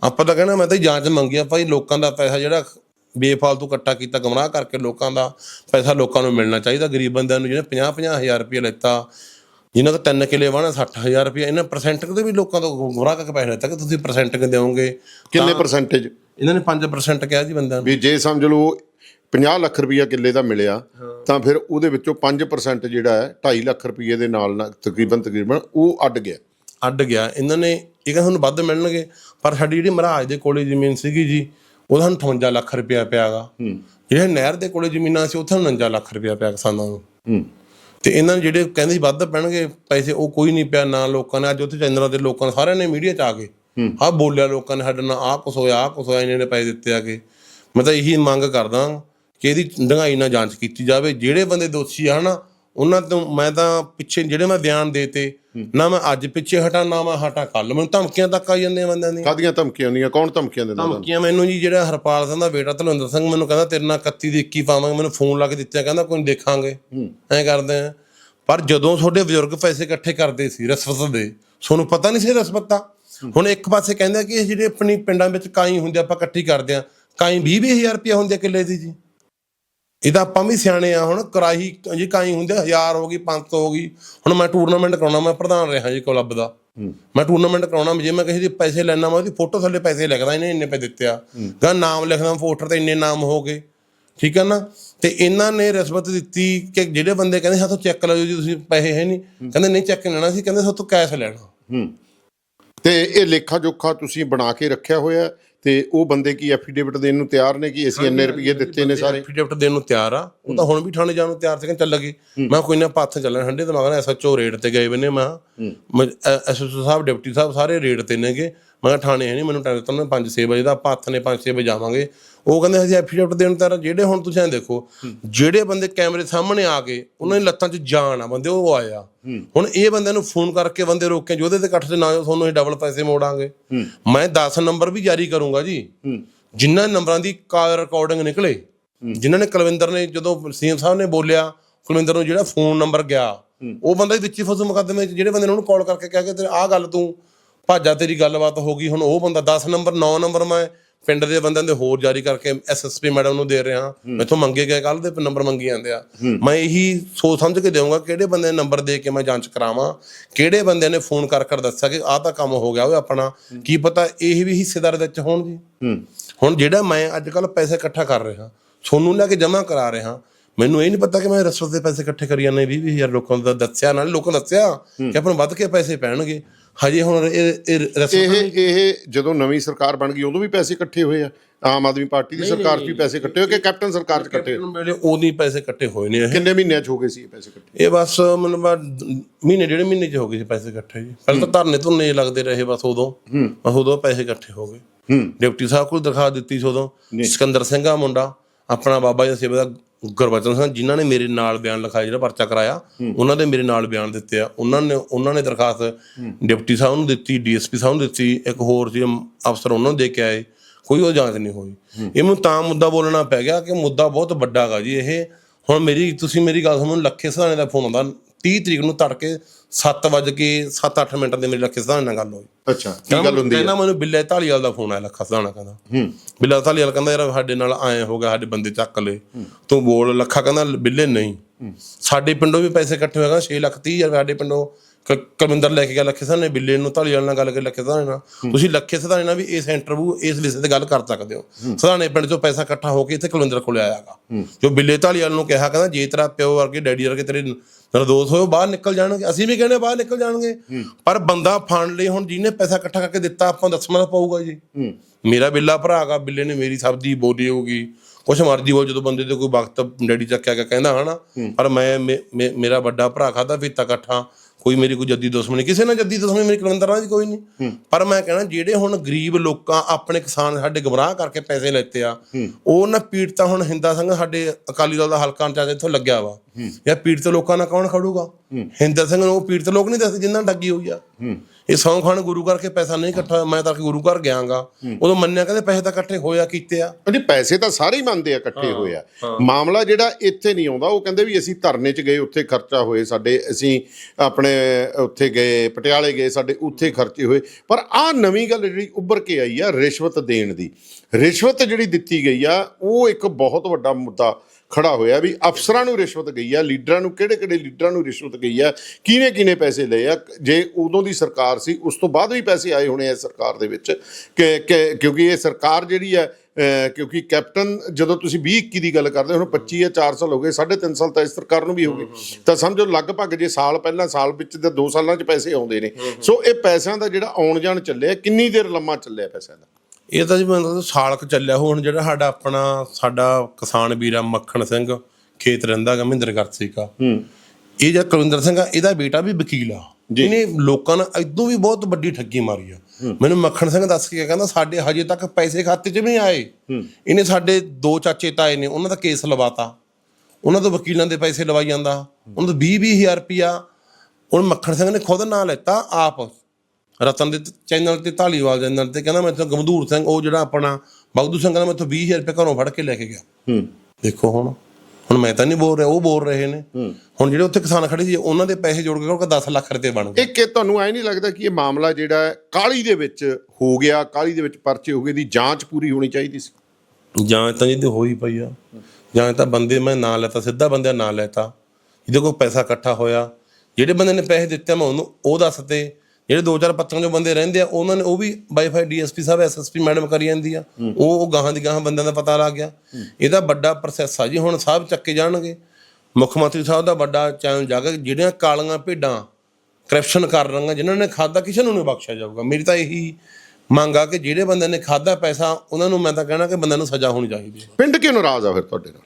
ਆਪਾਂ ਤਾਂ ਕਹਿਣਾ ਮੈਂ ਤਾਂ ਜਾਂਚ ਮੰਗੀ ਆ ਭਾਈ ਲੋਕਾਂ ਦਾ ਪੈਸਾ ਜਿਹੜਾ ਬੇਫਾਲਤੂ ਇਕੱਠਾ ਕੀਤਾ ਗਮਰਾਹ ਕਰਕੇ ਲੋਕਾਂ ਦਾ ਪੈਸਾ ਲੋਕਾਂ ਨੂੰ ਮਿਲਣਾ ਚਾਹੀਦਾ। ਗਰੀਬ ਬੰਦਿਆਂ ਨੂੰ ਜਿਹਨੇ 50 50 ਹਜ਼ਾਰ ਰੁਪਏ ਲੈਤਾ ਜਿਨ੍ਹਾਂ ਦਾ ਤਿੰਨ ਕਿੱਲੇ ਵਾਹਣਾ 60000 ਰੁਪਏ ਇਹਨਾਂ ਪਰਸੈਂਟ ਦੇ ਵੀ ਲੋਕਾਂ ਤੋਂ ਗੁੰਮਰਾਹ ਕਰਕੇ ਪੈਸੇ ਲੈਤਾ ਕਿ ਤੁਸੀਂ ਪਰਸੈਂਟ ਦਿਓਗੇ? ਕਿੰਨੇ ਪਰਸੈਂਟੇਜ ਇਹਨਾਂ ਨੇ 5% ਕਿਹਾ ਜੀ ਬੰਦਿਆਂ ਨੂੰ। ਵੀ ਜੇ ਸਮਝ ਲਓ 50 ਲੱਖ ਰੁਪਇਆ ਕਿੱਲੇ ਦਾ ਮਿਲਿਆ ਤਾਂ ਫਿਰ ਉਹਦੇ ਵਿੱਚੋਂ 5% ਜਿਹੜਾ ਹੈ 2.5 ਲੱਖ ਰੁਪਏ ਦੇ ਨਾਲ ਨਾਲ ਤਕਰੀਬਨ ਤਕਰੀਬਨ ਉਹ ਅੱਡ ਗਿਆ। ਅੱਡ ਗਿਆ। ਇਹਨਾਂ ਨੇ ਇਹ ਕਹਿੰਦੇ ਤੁਹਾਨੂੰ ਵੱਧ ਮਿਲਣਗੇ ਪਰ ਸਾਡੀ ਜਿਹੜੀ ਮਹਾਰਾਜ ਦੇ ਕੋਲੇ ਜ਼ਮੀਨ ਸੀਗੀ ਜੀ ਉਹਦਾ ਸਾਨੂੰ 58 ਲੱਖ ਰੁਪਇਆ ਪਿਆਗਾ ਜਿਹੜੇ ਨਹਿਰ ਦੇ ਕੋਲੇ ਜ਼ਮੀਨਾਂ ਸੀ ਉੱਥੇ 49 ਲੱਖ ਰੁਪਇਆ ਪਿਆ ਕਿਸਾਨਾਂ ਨੂੰ। ਹੂੰ। ਤੇ ਇਹਨਾਂ ਨੇ ਜਿਹੜੇ ਕਹਿੰਦੇ ਸੀ ਵੱਧ ਪੈਣਗੇ ਪੈਸੇ ਉਹ ਕੋਈ ਨਹੀਂ ਪਿਆ ਨਾ ਲੋਕਾਂ ਨੇ। ਅੱਜ ਉੱਥੇ ਚੈਨਲਾਂ ਤੇ ਲੋਕਾਂ ਨੇ ਸਾਰਿਆਂ ਨੇ ਮੀਡੀਆ 'ਚ ਆ ਕੇ ਆਹ ਬੋਲਿਆ ਲੋਕਾਂ ਨੇ ਸਾਡੇ ਨਾਲ ਆਹ ਕੁਛ ਹੋਇਆ ਆਹ ਕੁਛ ਹੋਇਆ ਇਹਨਾਂ ਨੇ ਪੈਸੇ ਦਿੱਤੇ ਆ ਕੇ ਮੈਂ ਤਾਂ ਇਹੀ ਮੰਗ ਕਰਦਾ ਕਿ ਇਹਦੀ ਡੰਗਾਈ ਨਾਲ ਜਾਂਚ ਕੀਤੀ ਜਾਵੇ। ਜਿਹੜੇ ਬੰਦੇ ਦੋਸ਼ੀ ਆ ਨਾ ਉਹਨਾਂ ਤੋਂ ਮੈਂ ਤਾਂ ਪਿੱਛੇ ਜਿਹੜੇ ਮੈਂ ਬਿਆਨ ਦੇਤੇ ਨਾ ਮੈਂ ਅੱਜ ਪਿੱਛੇ ਹਟਾ ਨਾ ਮੈਂ ਹਟਾ ਕੱਲ ਮੈਨੂੰ ਧਮਕੀਆਂ ਤੱਕ ਆ ਜਾਂਦੀਆਂ ਬੰਦਿਆਂ ਦੀਆਂ। ਕਾਦੀਆਂ ਧਮਕੀਆਂ ਹੁੰਦੀਆਂ? ਕੌਣ ਧਮਕੀਆਂ ਦਿੰਦਾ? ਧਮਕੀਆਂ ਮੈਨੂੰ ਜੀ ਜਿਹੜਾ ਹਰਪਾਲ ਸਿੰਘ ਦਾ ਬੇਟਾ ਧਲਵਿੰਦਰ ਸਿੰਘ ਮੈਨੂੰ ਕਹਿੰਦਾ ਤੇਰੇ ਨਾਲ 31 ਦੇ 21 ਪਾਵਾਂਗੇ। ਮੈਨੂੰ ਫੋਨ ਲਾ ਕੇ ਦਿੱਤੇ ਕਹਿੰਦਾ ਕੋਈ ਦੇਖਾਂਗੇ। ਐਂ ਕਰਦੇ ਆ। ਪਰ ਜਦੋਂ ਤੁਹਾਡੇ ਬਜ਼ੁਰਗ ਪੈਸੇ ਇਕੱਠੇ ਕਰਦੇ ਸੀ ਰਸਵਤ ਦੇ ਤੁਹਾਨੂੰ ਪਤਾ ਨਹੀਂ ਸੀ ਰਸਵਤ ਦਾ? ਹੁਣ ਇੱਕ ਪਾਸੇ ਕਹਿੰਦੇ ਕਿ ਇਹ ਜਿਹੜੇ ਆਪਣੀ ਪਿੰਡਾਂ ਵਿੱਚ ਕਾਈ ਹੁੰਦੇ ਆਪਾਂ ਇਕੱਠੀ ਕਰਦੇ ਆ। ਕਾਈ 20 ਹਜ਼ਾਰ ਰੁਪਏ ਹੁੰਦੇ ਕਿੱਲੇ ਦੀ ਜੀ। ਇਹਦਾ ਆਪਾਂ ਵੀ ਸਿਆਣੇ ਆ ਹੁਣ ਕਰਾਹੀ ਜੀ ਕਾਈ ਹੁੰਦੇ 1000 ਹੋ ਗਈ 500 ਹੋ ਗਈ। ਹੁਣ ਮੈਂ ਟੂਰਨਾਮੈਂਟ ਕਰਾਉਣਾ ਮੈਂ ਪ੍ਰਧਾਨ ਰਿਹਾ ਜੀ ਕਲੱਬ ਦਾ। ਮੈਂ ਟੂਰਨਾਮੈਂਟ ਕਰਾਉਣਾ ਜੇ ਮੈਂ ਕਿਸੇ ਦੀ ਪੈਸੇ ਲੈਣਾ ਮੈਂ ਉਹਦੀ ਫੋਟੋ ਥੱਲੇ ਪੈਸੇ ਲਿਖਦਾ ਇਹਨੇ ਇੰਨੇ ਪੈਸੇ ਦਿੱਤੇ ਆ। ਗਾ ਨਾਮ ਲਿਖਦਾ ਫੋਟੋ ਤੇ ਇੰਨੇ ਨਾਮ ਹੋ ਗਏ। ਠੀਕ ਹੈ ਨਾ? ਤੇ ਇਹਨਾਂ ਨੇ ਰਿਸ਼ਵਤ ਦਿੱਤੀ ਕਿ ਜਿਹੜੇ ਬੰਦੇ ਕਹਿੰਦੇ ਸਾਥੋਂ ਚੈੱਕ ਲਓ ਜੀ ਤੁਸੀਂ ਪੈਸੇ ਹੈ ਨਹੀਂ। ਕਹਿੰਦੇ ਨਹੀਂ ਚੈੱਕ ਲੈਣਾ ਸੀ ਕਹਿੰਦੇ ਸਾਥੋਂ ਕੈਸ਼ ਲੈਣਾ ਤੇ ਇਹ ਲੇਖਾ ਜੋਖਾ ਤੁਸੀਂ ਬਣਾ ਕੇ ਰੱਖਿਆ ਹੋਇਆ ਤੇ ਉਹ ਬੰਦੇ ਕੀ ਐਫੀਡੇਵਿਟ ਦੇਣ ਨੂੰ ਤਿਆਰ ਨੇ ਕਿ ਅਸੀਂ ਇੰਨੇ ਰੁਪਏ ਦਿੱਤੇ ਨੇ ਸਾਰੇ? ਐਫੀਡੇਵਿਟ ਦੇਣ ਨੂੰ ਤਿਆਰ ਆ। ਉਹ ਤਾਂ ਹੁਣ ਵੀ ਥਾਣੇ ਜਾਣ ਨੂੰ ਤਿਆਰ ਸੀ ਕਿ ਚੱਲ ਗਏ ਮੈਂ ਕੋਈ ਨਾ ਪੱਥ ਚੱਲਣਾ ਠੰਡੇ ਦਿਮਾਗ ਨਾਲ ਐਸਐਚਓ ਰੇਡ ਤੇ ਗਏ ਬਨੇ ਮੈਂ ਐਸਐਚਓ ਸਾਹਿਬ ਡਿਪਟੀ ਸਾਹਿਬ ਸਾਰੇ ਰੇਡ ਤੇ ਨੇਗੇ। ਮੈਂ ਥਾਣੇ ਹੈ ਨਹੀਂ ਮੈਨੂੰ ਟਾਈਮ ਦਿੱਤਾ ਉਹਨਾਂ 5-6 ਵਜੇ ਦਾ ਆਪਾਂ ਹੱਥ ਨੇ 5-6 ਵਜੇ ਜਾਵਾਂਗੇ। ਉਹ ਕਹਿੰਦੇ ਅਸੀਂ ਐਫੀਡੇਵਿਟ ਦੇਣ ਆ। ਜਿਹੜੇ ਹੁਣ ਤੁਸੀਂ ਦੇਖੋ ਜਿਹੜੇ ਬੰਦੇ ਕੈਮਰੇ ਸਾਹਮਣੇ ਆ ਗਏ ਉਹਨਾਂ ਦੀ ਲੱਤਾਂ 'ਚ ਜਾਨ ਆ ਬੰਦੇ ਉਹ ਆਇਆ ਹੁਣ ਇਹ ਬੰਦਿਆਂ ਨੂੰ ਫੋਨ ਕਰਕੇ ਬੰਦੇ ਰੋਕੇ ਜਿਹਦੇ ਤੇ ਇਕੱਠ ਤੇ ਨਾ ਤੁਹਾਨੂੰ ਅਸੀਂ ਡਬਲ ਪੈਸੇ ਮੋੜਾਂਗੇ। ਮੈਂ 10 ਨੰਬਰ ਵੀ ਜਾਰੀ ਕਰੂੰਗਾ ਜੀ। ਜਿਨ੍ਹਾਂ ਨੰਬਰਾਂ ਦੀ ਕਾਲ ਰਿਕਾਰਡਿੰਗ ਨਿਕਲੇ ਜਿਨ੍ਹਾਂ ਨੇ ਕੁਲਵਿੰਦਰ ਨੇ ਜਦੋਂ ਸੀਐਮ ਸਾਹਿਬ ਨੇ ਬੋਲਿਆ ਕੁਲਵਿੰਦਰ ਨੂੰ ਜਿਹੜਾ ਫੋਨ ਨੰਬਰ ਗਿਆ ਉਹ ਬੰਦਾ ਹੀ ਵਿੱਚ ਹੀ ਫਸੂ ਮੁਕੱਦਮੇ 'ਚ ਜਿਹੜੇ ਬੰਦੇ ਨੇ ਉਹਨੂੰ ਕਾਲ ਕਰਕੇ ਕਹਿ ਕੇ ਤੇ ਆਹ ਗੱਲ ਤੂੰ ਭਾਜਾ ਤੇਰੀ ਗੱਲਬਾਤ ਹੋ ਗਈ ਹੁਣ ਉਹ ਬੰਦਾ 10 ਨੰਬਰ 9 ਨੰਬਰ ਮੈਂ ਪਿੰਡ ਦੇ ਬੰਦਿਆਂ ਦੇ ਹੋਰ ਜਾਰੀ ਕਰਕੇ ਐਸਐਸਪੀ ਮੈਡਮ ਨੂੰ ਦੇ ਰਿਹਾ। ਮੈਥੋਂ ਮੰਗੇ ਗਏ ਕੱਲ ਦੇ ਨੰਬਰ ਮੰਗੀ ਜਾਂਦੇ ਆ। ਮੈਂ ਇਹੀ ਸੋਚ ਸਮਝ ਕੇ ਦੇਵਾਂਗਾ ਕਿਹੜੇ ਬੰਦੇ ਨੇ ਨੰਬਰ ਦੇ ਕੇ ਮੈਂ ਜਾਂਚ ਕਰਾਵਾਂ ਕਿਹੜੇ ਬੰਦੇ ਨੇ ਫੋਨ ਕਰ ਕਰ ਦੱਸਿਆ ਕਿ ਆਹ ਤਾਂ ਕੰਮ ਹੋ ਗਿਆ ਉਹ ਆਪਣਾ। ਕੀ ਪਤਾ ਇਹ ਵੀ ਹਿੱਸੇਦਾਰ ਵਿੱਚ ਹੋਣ ਜੀ। ਹੁਣ ਜਿਹੜਾ ਮੈਂ ਅੱਜ ਕੱਲ ਪੈਸੇ ਇਕੱਠਾ ਕਰ ਰਿਹਾ ਤੁਹਾਨੂੰ ਲੈ ਕੇ ਜਮ੍ਹਾਂ ਕਰਾ ਰਿਹਾ ਮੈਨੂੰ ਇਹ ਨਹੀਂ ਪਤਾ ਕਿ ਮੈਂ ਰਸਵਤ ਦੇ ਪੈਸੇ ਇਕੱਠੇ ਕਰੀ ਜਾਂਦੇ 20 ਹਜ਼ਾਰ ਲੋਕਾਂ ਦਾ ਦੱਸਿਆ ਨਾਲ ਲੋਕਾਂ ਦੱਸਿਆ ਕਿ ਆਪਾਂ ਨੂੰ ਵੱਧ ਕੇ ਪੈਸੇ ਪੈਣਗੇ। ਹਜੇ ਹੁਣ ਇਹ ਇਹ ਰਸਵਤ ਇਹ ਇਹ ਜਦੋਂ ਨਵੀਂ ਸਰਕਾਰ ਬਣ ਗਈ ਉਦੋਂ ਵੀ ਪੈਸੇ ਇਕੱਠੇ ਹੋਏ ਆ। ਆਮ ਆਦਮੀ ਪਾਰਟੀ ਦੀ ਸਰਕਾਰ 'ਚ ਵੀ ਪੈਸੇ ਇਕੱਠੇ ਹੋਏ ਕਿ ਕੈਪਟਨ ਸਰਕਾਰ 'ਚ ਇਕੱਠੇ? ਹੋਏ? ਵੇਲੇ ਉਹਦੀ ਪੈਸੇ ਇਕੱਠੇ ਹੋਏ ਨੇ ਇਹ। ਕਿੰਨੇ ਮਹੀਨਿਆਂ 'ਚ ਹੋ ਗਏ ਸੀ ਇਹ ਪੈਸੇ ਇਕੱਠੇ? ਇਹ ਬਸ ਮਤਲਬ ਮਹੀਨੇ ਡੇਢ ਮਹੀਨੇ ਚ ਹੋ ਗਏ ਸੀ ਪੈਸੇ ਇਕੱਠੇ ਜੀ। ਪਹਿਲਾਂ ਤਾਂ ਧਰਨੇ ਧੁਰਨੇ ਲੱਗਦੇ ਰਹੇ ਬਸ ਉਦੋਂ। ਬਸ ਉਦੋਂ ਪੈਸੇ ਇਕੱਠੇ ਹੋ ਗਏ। ਡਿਪਟੀ ਸਾਹਿਬ ਕੋਲ ਦਿਖਾ ਦਿੱਤੀ ਸੀ ਉਦੋਂ ਸਿਕੰਦਰ ਸਿੰਘ ਮੁੰਡਾ ਆਪਣਾ ਬਾਬਾ ਜੀ ਦਾ ਸੇਵਾ ਦਾ ਗੁਰਬਚਨ ਸਿੰਘ ਜਿਨ੍ਹਾਂ ਨੇ ਮੇਰੇ ਨਾਲ ਬਿਆਨ ਲਿਖਾਇਆ ਜਿਹੜਾ ਪਰਚਾ ਕਰਾਇਆ ਉਹਨਾਂ ਦੇ ਮੇਰੇ ਨਾਲ ਬਿਆਨ ਦਿੱਤੇ ਆ। ਉਹਨਾਂ ਨੇ ਉਹਨਾਂ ਨੇ ਦਰਖਾਸਤ ਡਿਪਟੀ ਸਾਹਿਬ ਨੂੰ ਦਿੱਤੀ ਡੀਐਸਪੀ ਸਾਹਿਬ ਨੂੰ ਦਿੱਤੀ ਇੱਕ ਹੋਰ ਸੀ ਅਫਸਰ ਉਹਨਾਂ ਨੂੰ ਦੇ ਕੇ ਆਏ। ਕੋਈ ਉਹ ਜਾਂਚ ਨਹੀਂ ਹੋਈ। ਇਹ ਮੈਨੂੰ ਤਾਂ ਮੁੱਦਾ ਬੋਲਣਾ ਪੈ ਗਿਆ ਕਿ ਮੁੱਦਾ ਬਹੁਤ ਵੱਡਾ ਗਾ ਜੀ ਇਹ। ਹੁਣ ਮੇਰੀ ਤੁਸੀਂ ਮੇਰੀ ਗੱਲ ਸੁਣੋ ਲੱਖੇ ਸਹਾਣੇ ਦਾ ਫੋਨ ਆਉਂਦਾ 30 ਤਰੀਕ ਨੂੰ ਤੜਕੇ 7 ਵਜੇ ਕੇ 7-8 ਮਿੰਟ ਦੇ ਮੇਰੇ ਲੱਖੇ ਨਾਲ ਗੱਲ ਹੋਈ। ਅੱਛਾ ਕੀ ਗੱਲ ਹੁੰਦੀ ਹੈ ਕਹਿੰਦਾ ਮੈਨੂੰ ਬਿੱਲੇ ਢਾਲੀਵਾਲ ਦਾ ਫੋਨ ਆਇਆ ਲੱਖਾ ਸਹਾਣਾ ਕਹਿੰਦਾ। ਬਿੱਲਾ ਢਾਲੀਵਾਲ ਕਹਿੰਦਾ ਯਾਰ ਸਾਡੇ ਨਾਲ ਆਏ ਹੋ ਗਿਆ ਸਾਡੇ ਬੰਦੇ ਚੱਕ ਲਏ। ਤੂੰ ਬੋਲ। ਲੱਖਾ ਕਹਿੰਦਾ ਬਿੱਲੇ ਨਹੀਂ। ਸਾਡੇ ਪਿੰਡੋਂ ਵੀ ਪੈਸੇ ਇਕੱਠੇ ਹੋਏ ਕਹਿੰਦਾ 6 ਲੱਖ 30 ਹਜ਼ਾਰ ਸਾਡੇ ਪਿੰਡੋਂ ਕ- ਕਲਵਿੰਦਰ ਲੈ ਕੇ ਗਿਆ ਲੱਖੇ ਸਹਾਣੇ ਬਿੱਲੇ ਨੂੰ ਢਾਲੀਵਾਲ ਨਾਲ ਗੱਲ ਕਰ ਲੱਖੇ ਸਹਾਣੇ ਨਾਲ। ਤੁਸੀਂ ਲੱਖੇ ਸਹਾਣੇ ਨਾਲ ਵੀ ਇਸ ਇੰਟਰਵਿਊ ਇਸ ਲਿਸਟ ਤੇ ਗੱਲ ਕਰ ਸਕਦੇ ਹੋ। ਸਹਾਣੇ ਪਿੰਡ ਚੋਂ ਪੈਸਾ ਇਕੱਠਾ ਹੋ ਕੇ ਇੱਥੇ ਕੁਲਵਿੰਦਰ ਕੋਲੇ ਆਇਆਗਾ ਜੋ ਬਿੱਲੇ ਢਾਲੀਵਾਲ ਨੂੰ ਕਿਹਾ ਕਹਿੰਦਾ ਜੇ ਤੇਰਾ ਪਿਓ ਵਰਗੇ ਡੈਡੀ ਵਰਗੇ ਤੇਰੇ ਨਿਰਦੋਸ਼ ਹੋਏ ਉਹ ਬਾਹਰ ਨਿਕਲ ਜਾਣਗੇ। ਅਸੀਂ ਵੀ ਕਹਿੰਦੇ ਬਾਹਰ ਨਿਕਲ ਜਾਣਗੇ। ਪਰ ਬੰਦਾ ਫੰਡ ਲਈ ਹੁਣ ਜਿਹਨੇ ਪੈਸਾ ਇਕੱਠਾ ਕਰਕੇ ਦਿੱਤਾ ਆਪਾਂ ਦੱਸਣਾ ਤਾਂ ਪਊਗਾ ਜੀ। ਮੇਰਾ ਬਿੱਲਾ ਭਰਾ ਹੈਗਾ ਬਿੱਲੇ ਨੇ ਮੇਰੀ ਸਬਜ਼ੀ ਬੋਲੀ ਹੋਊਗੀ। ਕੁਛ ਮਰਜ਼ੀ ਹੋ ਜਦੋਂ ਬੰਦੇ ਤੇ ਕੋਈ ਵਕਤ ਡੈਡੀ ਚੱਕਿਆ ਗਿਆ ਕਹਿੰਦਾ ਹਨਾ ਪਰ ਮੈਂ ਮੇਰਾ ਵੱਡਾ ਭਰਾ ਖਾਦਾ ਫੀਤਾ ਇਕੱਠਾ। ਕੋਈ ਮੇਰੀ ਕੋਈ ਜੱਦੀ ਦੁਸ਼ਮਣੀ ਕਿਸੇ ਨਾਲ ਜੱਦੀ ਦੁਸ਼ਮਣੀ ਮੇਰੀ ਕੁਲਵਿੰਦਰ ਨਾਲ ਕੋਈ ਨਹੀਂ। ਪਰ ਮੈਂ ਕਹਿਣਾ ਜਿਹੜੇ ਹੁਣ ਗਰੀਬ ਲੋਕਾਂ ਆਪਣੇ ਕਿਸਾਨ ਸਾਡੇ ਗਮਰਾਹ ਕਰਕੇ ਪੈਸੇ ਲੈਤੇ ਆ ਉਹ ਨਾ ਪੀੜਤਾ ਹੁਣ ਹਿੰਦਾ ਸਿੰਘ ਸਾਡੇ ਅਕਾਲੀ ਦਲ ਦਾ ਹਲਕਾ ਇੰਚਾਰਜ ਇੱਥੋਂ ਲੱਗਿਆ ਵਾ। ਯਾ ਪੀੜਤ ਲੋਕਾਂ ਨਾਲ ਕੌਣ ਖੜੂਗਾ? ਹਿੰਦਾ ਸਿੰਘ ਨੂੰ ਉਹ ਪੀੜਤ ਲੋਕ ਨਹੀਂ ਦੱਸਦੇ ਜਿੰਨਾਂ ਠੱਗੀ ਹੋਈ ਆ। ਇਹ ਸੌਂ ਖਾਨ ਗੁਰੂ ਕਰਕੇ ਪੈਸਾ ਨਹੀਂ ਇਕੱਠਾ। ਮੈਂ ਤਾਂ ਕਿ ਗੁਰੂ ਘਰ ਗਿਆਗਾ। ਉਦੋਂ ਮੰਨਿਆ ਕਹਿੰਦੇ ਪੈਸੇ ਤਾਂ ਇਕੱਠੇ ਹੋਇਆ ਕੀਤੇ ਆ। ਨਹੀਂ ਪੈਸੇ ਤਾਂ ਸਾਰੇ ਹੀ ਮੰਨਦੇ ਆ ਇਕੱਠੇ ਹੋਏ ਆ ਮਾਮਲਾ ਜਿਹੜਾ ਇੱਥੇ ਨਹੀਂ ਆਉਂਦਾ ਉਹ ਕਹਿੰਦੇ ਵੀ ਅਸੀਂ ਧਰਨੇ 'ਚ ਗਏ ਉੱਥੇ ਖਰਚਾ ਹੋਏ ਸਾਡੇ ਅਸੀਂ ਆਪਣੇ ਉੱਥੇ ਗਏ ਪਟਿਆਲੇ ਗਏ ਸਾਡੇ ਉੱਥੇ ਖਰਚੇ ਹੋਏ। ਪਰ ਆਹ ਨਵੀਂ ਗੱਲ ਜਿਹੜੀ ਉੱਭਰ ਕੇ ਆਈ ਆ ਰਿਸ਼ਵਤ ਦੇਣ ਦੀ। ਰਿਸ਼ਵਤ ਜਿਹੜੀ ਦਿੱਤੀ ਗਈ ਆ ਉਹ ਇੱਕ ਬਹੁਤ ਵੱਡਾ ਮੁੱਦਾ ਖੜਾ ਹੋਇਆ ਵੀ ਅਫਸਰਾਂ ਨੂੰ ਰਿਸ਼ਵਤ ਗਈ ਆ ਲੀਡਰਾਂ ਨੂੰ ਕਿਹੜੇ ਕਿਹੜੇ ਲੀਡਰਾਂ ਨੂੰ ਰਿਸ਼ਵਤ ਗਈ ਆ ਕਿਹਨੇ ਕਿਹਨੇ ਪੈਸੇ ਲਏ ਆ? ਜੇ ਉਦੋਂ ਦੀ ਸਰਕਾਰ ਸੀ ਉਸ ਤੋਂ ਬਾਅਦ ਵੀ ਪੈਸੇ ਆਏ ਹੋਣੇ ਆ ਸਰਕਾਰ ਦੇ ਵਿੱਚ ਕਿ ਕਿਉਂਕਿ ਇਹ ਸਰਕਾਰ ਜਿਹੜੀ ਅਹ ਕਿਉਂਕਿ ਕੈਪਟਨ ਜਦੋਂ ਤੁਸੀਂ 20 21 ਦੀ ਗੱਲ ਕਰਦੇ ਹੋ ਹੁਣ 25 ਜਾਂ 4 ਸਾਲ ਹੋ ਗਏ 3.5 ਸਾਲ ਤਾਂ ਇਸ ਸਰਕਾਰ ਨੂੰ ਵੀ ਹੋ ਗਏ। ਤਾਂ ਸਮਝੋ ਲਗਭਗ ਜੇ ਸਾਲ ਪਹਿਲਾਂ ਸਾਲ ਵਿੱਚ ਤੇ 2 ਸਾਲਾਂ 'ਚ ਪੈਸੇ ਆਉਂਦੇ ਨੇ। ਸੋ ਇਹ ਪੈਸਿਆਂ ਦਾ ਜਿਹੜਾ ਆਉਣ ਜਾਣ ਚੱਲਿਆ ਕਿੰਨੀ ਦੇਰ ਲੰਮਾ ਚੱਲਿਆ ਪੈਸਿਆਂ ਦਾ? ਇਹ ਤਾਂ ਜੀ ਮੈਨੂੰ ਸਾਲਕ ਚੱਲਿਆ ਹੁਣ ਜਿਹੜਾ ਸਾਡਾ ਆਪਣਾ ਸਾਡਾ ਕਿਸਾਨ ਵੀਰ ਮੱਖਣ ਸਿੰਘ ਖੇਤ ਰਹਿੰਦਾ ਗਾ ਮਹਿੰਦਰ ਗਰਸੀਕਾ ਇਹ ਜਿਹੜਾ ਕੁਲਵਿੰਦਰ ਸਿੰਘ ਆ ਇਹਦਾ ਬੇਟਾ ਵੀ ਵਕੀਲ ਆ। ਇਹਨੇ ਲੋਕਾਂ ਨਾਲ ਇਦੋਂ ਵੀ ਬਹੁਤ ਵੱਡੀ ਠੱਗੀ ਮਾਰੀ ਆ। ਮੈਨੂੰ ਮੱਖਣ ਸਿੰਘ ਦੱਸ ਕੇ ਕਹਿੰਦਾ ਸਾਡੇ ਹਜੇ ਤੱਕ ਪੈਸੇ ਖਾਤੇ 'ਚ ਵੀ ਆਏ। ਇਹਨੇ ਸਾਡੇ ਦੋ ਚਾਚੇ ਤਾਏ ਨੇ ਉਹਨਾਂ ਦਾ ਕੇਸ ਲਵਾਤਾ। ਉਹਨਾਂ ਤੋਂ ਵਕੀਲਾਂ ਦੇ ਪੈਸੇ ਲਵਾਈ ਜਾਂਦਾ। ਉਹਨਾਂ ਤੋਂ 20 20000 ਰੁਪਿਆ ਹੁਣ ਮੱਖਣ ਸਿੰਘ ਨੇ ਖੁਦ ਨਾਂ ਲੈਤਾ ਆਪ। ਰਤਨ ਦੇ ਚੈਨਲ ਤੇ ਢਾਲੀਵਾਲ ਦੇ ਚੈਨਲ ਤੇ ਕਹਿੰਦਾ ਮੈਂ ਤਾਂ ਗਮਦੂਰ ਸਿੰਘ ਉਹ ਜਿਹੜਾ ਆਪਣਾ ਬਗਦੂ ਸਿੰਘ ਕਹਿੰਦਾ ਮੈਂ ਤੋਂ 20000 ਰੁਪਏ ਘਰੋਂ ਫੜ ਕੇ ਲੈ ਕੇ ਗਿਆ। ਹੂੰ। ਦੇਖੋ ਹੁਣ ਹੁਣ ਮੈਂ ਤਾਂ ਨਹੀਂ ਬੋਲ ਰਿਹਾ ਉਹ ਬੋਲ ਰਹੇ ਨੇ। ਹੁਣ ਜਿਹੜੇ ਉੱਥੇ ਕਿਸਾਨ ਖੜੇ ਸੀ ਉਹਨਾਂ ਦੇ ਪੈਸੇ ਜੋੜ ਕੇ ਉਹ 10 ਲੱਖ ਰੁਪਏ ਬਣ ਗਏ। ਇੱਕ ਇਹ ਤੁਹਾਨੂੰ ਐ ਨਹੀਂ ਲੱਗਦਾ ਕਿ ਇਹ ਮਾਮਲਾ ਜਿਹੜਾ ਕਾਲੀ ਦੇ ਵਿੱਚ ਹੋ ਗਿਆ ਕਾਲੀ ਦੇ ਵਿੱਚ ਪਰਚੇ ਹੋ ਗਏ ਦੀ ਜਾਂਚ ਪੂਰੀ ਹੋਣੀ ਚਾਹੀਦੀ ਸੀ? ਜਾਂ ਤਾਂ ਜਿਹਦੇ ਹੋਈ ਪਈ ਆ। ਜਾਂ ਤਾਂ ਬੰਦੇ ਮੈਂ ਨਾਂ ਲੈਤਾ ਸਿੱਧਾ ਬੰਦੇ ਨਾਂ ਲੈਤਾ। ਜਿਹਦੇ ਕੋਲ ਪੈਸਾ ਇਕੱਠਾ ਹੋਇਆ। ਜਿਹੜੇ ਬੰਦੇ ਨੇ ਪੈਸੇ ਦਿੱਤੇ ਮੈਂ ਉਹਨੂੰ ਉਹ ਦੱਸ ਤੇ ਜਿਹੜੇ ਦੋ ਚਾਰ ਪੱਤਰਾਂ ਚੋਂ ਬੰਦੇ ਰਹਿੰਦੇ ਆ ਉਹਨਾਂ ਨੇ ਉਹ ਵੀ ਵਾਈਫਾਈ ਡੀਐਸਪੀ ਸਾਹਿਬ ਐਸਐਸਪੀ ਮੈਡਮ ਕਰੀ ਜਾਂਦੀ ਆ। ਉਹ ਉਹ ਗਾਹਾਂ ਦੀ ਗਾਹਾਂ ਬੰਦਿਆਂ ਦਾ ਪਤਾ ਲੱਗ ਗਿਆ। ਇਹਦਾ ਵੱਡਾ ਪ੍ਰੋਸੈਸ ਆ ਜੀ ਹੁਣ ਸਾਹਿਬ ਚੱਕੇ ਜਾਣਗੇ। ਮੁੱਖ ਮੰਤਰੀ ਸਾਹਿਬ ਦਾ ਵੱਡਾ ਆ ਕਿ ਜਿਹੜੀਆਂ ਕਾਲੀਆਂ ਭੇਡਾਂ ਕਰਪਸ਼ਨ ਕਰ ਰਹੀਆਂ ਜਿਨ੍ਹਾਂ ਨੇ ਖਾਦਾ ਕਿਸੇ ਨੂੰ ਨਹੀਂ ਬਖਸ਼ਿਆ ਜਾਊਗਾ। ਮੇਰੀ ਤਾਂ ਇਹੀ ਮੰਗ ਆ ਕਿ ਜਿਹੜੇ ਬੰਦੇ ਨੇ ਖਾਦਾ ਪੈਸਾ ਉਹਨਾਂ ਨੂੰ ਮੈਂ ਤਾਂ ਕਹਿਣਾ ਕਿ ਬੰਦਿਆਂ ਨੂੰ ਸਜ਼ਾ ਹੋਣੀ ਚਾਹੀਦੀ ਹੈ ਪਿੰਡ ਕਿਉਂ ਨਾਰਾਜ਼ ਆ ਫਿਰ ਤੁਹਾਡੇ ਨਾਲ?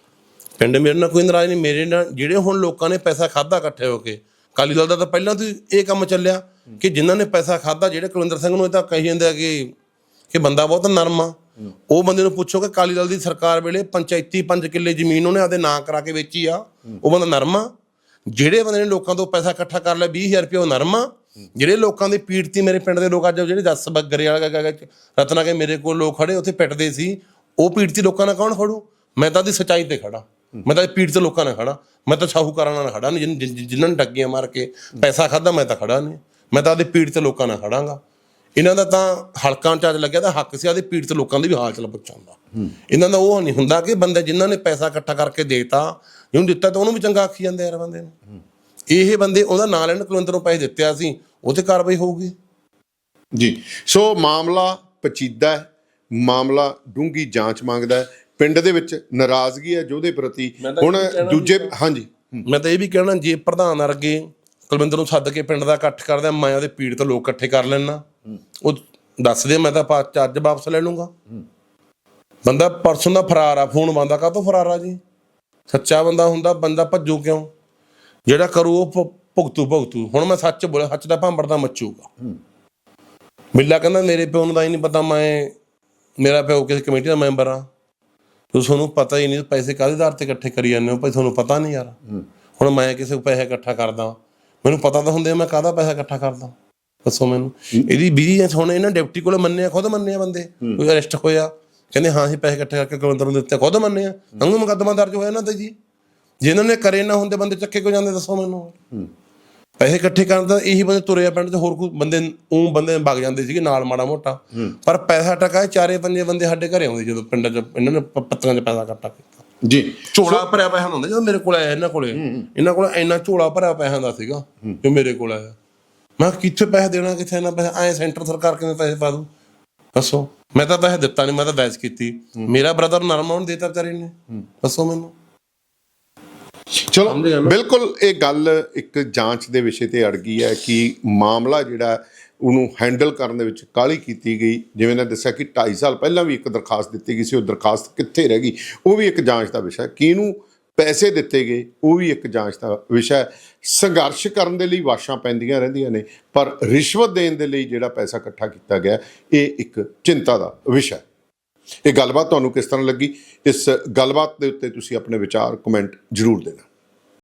ਪਿੰਡ ਮੇਰੇ ਨਾਲ ਕੋਈ ਨਾਰਾਜ਼ ਨਹੀਂ ਮੇਰੇ ਨਾਲ ਜਿਹੜੇ ਹੁਣ ਲੋਕਾਂ ਨੇ ਪੈਸਾ ਖਾਦਾ ਇਕੱਠੇ ਹੋ ਕੇ ਕਾਲੀ ਦਲ ਦਾ ਤਾਂ ਪਹਿਲਾਂ ਤੋਂ ਇਹ ਕੰਮ ਚੱਲਿਆ। ਕਿ ਜਿਨ੍ਹਾਂ ਨੇ ਪੈਸਾ ਖਾਦਾ ਜਿਹੜੇ ਕੁਲਵਿੰਦਰ ਸਿੰਘ ਨੂੰ ਇਹ ਤਾਂ ਕਹੀ ਜਾਂਦੇ ਆ ਕਿ ਕਿ ਬੰਦਾ ਬਹੁਤ ਨਰਮ ਆ। ਉਹ ਬੰਦੇ ਨੂੰ ਪੁੱਛੋ ਕਿ ਕਾਲੀ ਦਲ ਦੀ ਸਰਕਾਰ ਵੇਲੇ ਪੰਚਾਇਤੀ 5 ਕਿੱਲੇ ਜ਼ਮੀਨ ਉਹਨੇ ਆਪਦੇ ਨਾਂ ਕਰਾ ਕੇ ਵੇਚੀ ਆ। ਉਹ ਬੰਦਾ ਨਰਮ ਆ। ਜਿਹੜੇ ਬੰਦੇ ਨੇ ਲੋਕਾਂ ਤੋਂ ਪੈਸਾ ਇਕੱਠਾ ਕਰ ਲਿਆ 20000 ਰੁਪਏ, ਉਹ ਨਰਮ ਆ। ਜਿਹੜੇ ਲੋਕਾਂ ਦੇ ਪੀੜਤੀ ਮੇਰੇ ਪਿੰਡ ਦੇ ਲੋਕ ਅੱਜ, ਜਿਹੜੇ 10 ਬੱਗਰੇ ਵਾਲਾ ਰਤਨਾ ਕੇ ਮੇਰੇ ਕੋਲ ਲੋਕ ਖੜੇ, ਉੱਥੇ ਪਿੱਟਦੇ ਸੀ। ਉਹ ਪੀੜਤੀ ਲੋਕਾਂ ਨਾਲ ਕੌਣ ਖੜੂ? ਮੈਂ ਤਾਂ ਦੀ ਸੱਚਾਈ ਤੇ ਖੜਾ ਮੈਂ ਤਾਂ ਪੀੜਤ ਲੋਕਾਂ ਨਾਲ ਖੜਾ ਮੈਂ ਤਾਂ ਸ਼ਾਹੂਕਾਰਾਂ ਨਾਲ ਖੜਾ ਨਹੀਂ ਜਿਨ- ਜਿਨ- ਜਿਨ੍ਹਾਂ ਨੇ ਡੱਗੀਆਂ ਮਾਰ ਕੇ ਪੈਸਾ ਖਾਦਾ ਮੈਂ ਤਾਂ ਖੜਾ ਨਹੀਂ ਮੈਂ ਤਾਂ ਆਦੇ ਪੀੜਤ ਲੋਕਾਂ ਨਾਲ ਖੜਾਂਗਾ। ਇਹਨਾਂ ਦਾ ਤਾਂ ਹਲਕਾਂ ਚ ਅੱਜ ਲੱਗਿਆ ਤਾਂ ਹੱਕ ਸੀ ਆਦੇ ਪੀੜਤ ਲੋਕਾਂ ਦੀ ਵੀ ਹਾਲ ਚਾਲ ਪੁੱਛਣ ਦਾ। ਇਹਨਾਂ ਦਾ ਉਹ ਨਹੀਂ ਹੁੰਦਾ ਕਿ ਬੰਦੇ ਜਿਨ੍ਹਾਂ ਨੇ ਪੈਸਾ ਇਕੱਠਾ ਕਰਕੇ ਦੇਤਾ ਜਿਹਨੂੰ ਦਿੱਤਾ ਤਾਂ ਉਹਨੂੰ ਵੀ ਚੰਗਾ ਆਖੀ ਜਾਂਦੇ ਯਾਰ ਬੰਦੇ ਨੂੰ। ਇਹ ਬੰਦੇ ਉਹਦਾ ਨਾਂ ਲੈਣ ਕੁਲਵੰਤ ਨੂੰ ਪੈਸੇ ਦਿੱਤੇ ਸੀ ਉਹ ਤੇ ਕਾਰਵਾਈ ਹੋਊਗੀ। ਜੀ ਸੋ ਮਾਮਲਾ ਪਚੀਦਾ ਹੈ ਮਾਮਲਾ ਡੂੰਗੀ ਜਾਂਚ ਮੰਗਦਾ ਹੈ। ਪਿੰਡ ਦੇ ਵਿੱਚ ਨਾਰਾਜ਼ਗੀ ਹੈ ਜਿਹਦੇ ਪ੍ਰਤੀ। ਹੁਣ ਦੂਜੇ ਹਾਂਜੀ। ਮੈਂ ਤਾਂ ਇਹ ਵੀ ਕਹਿਣਾ ਜੇ ਪ੍ਰਧਾਨ ਅਰਗੇ ਕੁਲਵਿੰਦਰ ਨੂੰ ਸੱਦ ਕੇ ਪਿੰਡ ਦਾ ਇਕੱਠ ਕਰਦੇ ਮੈਂ ਉਹਦੇ ਪੀੜਤ ਲੋਕ ਇਕੱਠੇ ਕਰ ਲੈਣਾ ਉਹ ਦੱਸ ਦੇ ਮੈਂ ਤਾਂ ਅੱਜ ਵਾਪਸ ਲੈ ਲੂੰਗਾ। ਬੰਦਾ ਪਰਸੋਂ ਦਾ ਫਰਾਰ ਆ ਫੋਨ ਬੰਦਾ ਕਾਹਤੋਂ ਫਰਾਰ ਆ ਜੀ? ਸੱਚਾ ਬੰਦਾ ਹੁੰਦਾ ਬੰਦਾ ਭੱਜੂ ਕਿਉਂ? ਜਿਹੜਾ ਕਰੂ ਉਹ ਭੁਗਤੂ ਭੁਗਤੂ। ਹੁਣ ਮੈਂ ਸੱਚ ਬੋਲਿਆ ਸੱਚ ਦਾ ਭਾਂਬੜ ਦਾ ਮੱਚੂਗਾ। ਬਿੱਲਾ ਕਹਿੰਦਾ ਮੇਰੇ ਪਿਓ ਨੂੰ ਤਾਂ ਹੀ ਨਹੀਂ ਪਤਾ ਮੈਂ ਮੇਰਾ ਪਿਓ ਕਿਸੇ ਕਮੇਟੀ ਦਾ ਮੈਂਬਰ ਆ। ਤੂੰ ਤੁਹਾਨੂੰ ਪਤਾ ਹੀ ਨਹੀਂ ਪੈਸੇ ਕਾਹਦੇ ਆਧਾਰ ਤੇ ਇਕੱਠੇ ਕਰੀ ਜਾਂਦੇ ਹੋ? ਭਾਈ ਤੁਹਾਨੂੰ ਪਤਾ ਨਹੀਂ ਯਾਰ। ਹੁਣ ਮੈਂ ਕਿਸੇ ਪੈਸੇ ਇਕੱਠਾ ਕਰਦਾ ਮੈਨੂੰ ਪਤਾ ਤਾਂ ਹੁੰਦੇ ਮੈਂ ਕਾਹਦਾ ਪੈਸਾ ਇਕੱਠਾ ਕਰਦਾ। ਦੱਸੋ ਮੈਨੂੰ। ਇਹਦੀ ਬੀਜੀ ਹੁਣ ਇਹਨਾਂ ਡਿਪਟੀ ਕੋਲ ਮੰਨਿਆ ਖੁਦ ਮੰਨਿਆ ਬੰਦੇ। ਕੋਈ ਅਰੈਸਟ ਹੋਇਆ ਕਹਿੰਦੇ ਹਾਂ ਅਸੀਂ ਪੈਸੇ ਇਕੱਠੇ ਕਰਕੇ ਕੁਲਵੰਤ ਨੂੰ ਦਿੱਤੇ ਖੁਦ ਮੰਨਿਆ ਅੰਗੂ ਮੁਕੱਦਮਾ ਦਰਜ ਹੋਇਆ ਨਾ ਤੇ ਜੀ। ਜਿਨ੍ਹਾਂ ਨੇ ਕਰੇ ਨਾ ਹੁੰਦੇ ਬੰਦੇ ਚੱਕੇ ਕੋ ਜਾਂਦੇ ਦੱਸੋ ਮੈਨੂੰ। ਪੈਸੇ ਇਕੱਠੇ ਕਰਨ ਦਾ ਇਹੀ ਬੰਦੇ ਤੁਰਿਆ ਪਿੰਡ 'ਚ ਹੋਰ ਕੋਈ ਬੰਦੇ ਉਹ ਬੰਦੇ ਵਗ ਜਾਂਦੇ ਸੀਗੇ ਨਾਲ ਮਾੜਾ ਮੋਟਾ। ਪਰ ਪੈਸਾ ਟਕਾ ਚਾਰੇ ਪੰਜੇ ਬੰਦੇ ਸਾਡੇ ਘਰੇ ਆਉਂਦੇ ਜਦੋਂ ਪਿੰਡਾਂ 'ਚ ਇਹਨਾਂ ਨੇ ਪੱਤਰਾਂ 'ਚ ਪੈਸਾ ਇਕੱਠਾ ਕੀਤਾ। ਜੀ। ਝੋਲਾ ਭਰਿਆ ਪੈਸਾ ਹੁੰਦਾ ਜਦੋਂ ਮੇਰੇ ਕੋਲ ਆਇਆ ਇਹਨਾਂ ਕੋਲੇ। ਇਹਨਾਂ ਕੋਲ ਇੰਨਾ ਝੋਲਾ ਭਰਿਆ ਪੈਸਾ ਦਾ ਸੀਗਾ ਜੋ ਮੇਰੇ ਕੋਲ ਆਇਆ। ਮੈਂ ਕਿੱਥੇ ਪੈਸੇ ਦੇਣਾ ਕਿੱਥੇ ਨਾ ਪੈਸੇ? ਐ ਸੈਂਟਰ ਸਰਕਾਰ ਕਿਵੇਂ ਪੈਸੇ ਪਾ ਦੂ ਦੱਸੋ। ਮੈਂ ਤਾਂ ਪੈਸੇ ਦਿੱਤਾ ਨਹੀਂ ਮੈਂ ਤਾਂ ਬੈਸ ਕੀਤੀ। ਮੇਰਾ ਬ੍ਰਦਰ ਨਰਮਾ ਨੂੰ ਦੇਤਾ ਵਿਚਾਰੇ ਨੇ। ਦੱਸੋ ਮੈਨੂੰ। ਚਲੋ? ਬਿਲਕੁਲ ਇਹ ਗੱਲ ਇੱਕ ਜਾਂਚ ਦੇ ਵਿਸ਼ੇ ਤੇ ਅੜ ਗਈ ਹੈ ਕਿ ਮਾਮਲਾ ਜਿਹੜਾ ਉਹਨੂੰ ਹੈਂਡਲ ਕਰਨ ਦੇ ਵਿੱਚ ਕਾਹਲੀ ਕੀਤੀ ਗਈ। ਜਿਵੇਂ ਨੇ ਦੱਸਿਆ ਕਿ 2.5 ਸਾਲ ਪਹਿਲਾਂ ਵੀ ਇੱਕ ਦਰਖਾਸਤ ਦਿੱਤੀ ਗਈ ਸੀ, ਉਹ ਦਰਖਾਸਤ ਕਿੱਥੇ ਰਹਿ ਗਈ? ਉਹ ਵੀ ਇੱਕ ਜਾਂਚ ਦਾ ਵਿਸ਼ਾ ਕਿਹਨੂੰ ਪੈਸੇ ਦਿੱਤੇ ਗਏ? ਉਹ ਵੀ ਇੱਕ ਜਾਂਚ ਦਾ ਵਿਸ਼ਾ ਸੰਘਰਸ਼ ਕਰਨ ਦੇ ਲਈ ਵਾਸ਼ਾਂ ਪੈਂਦੀਆਂ ਰਹਿੰਦੀਆਂ ਨੇ, ਪਰ ਰਿਸ਼ਵਤ ਦੇਣ ਦੇ ਲਈ ਜਿਹੜਾ ਪੈਸਾ ਇਕੱਠਾ ਕੀਤਾ ਗਿਆ, ਇਹ ਇੱਕ ਚਿੰਤਾ ਦਾ ਵਿਸ਼ਾ ਇਹ ਗੱਲਬਾਤ ਤੁਹਾਨੂੰ ਕਿਸ ਤਰ੍ਹਾਂ ਲੱਗੀ? ਇਸ ਗੱਲਬਾਤ ਦੇ ਉੱਤੇ ਤੁਸੀਂ ਆਪਣੇ ਵਿਚਾਰ ਕਮੈਂਟ ਜ਼ਰੂਰ ਦੇਣਾ।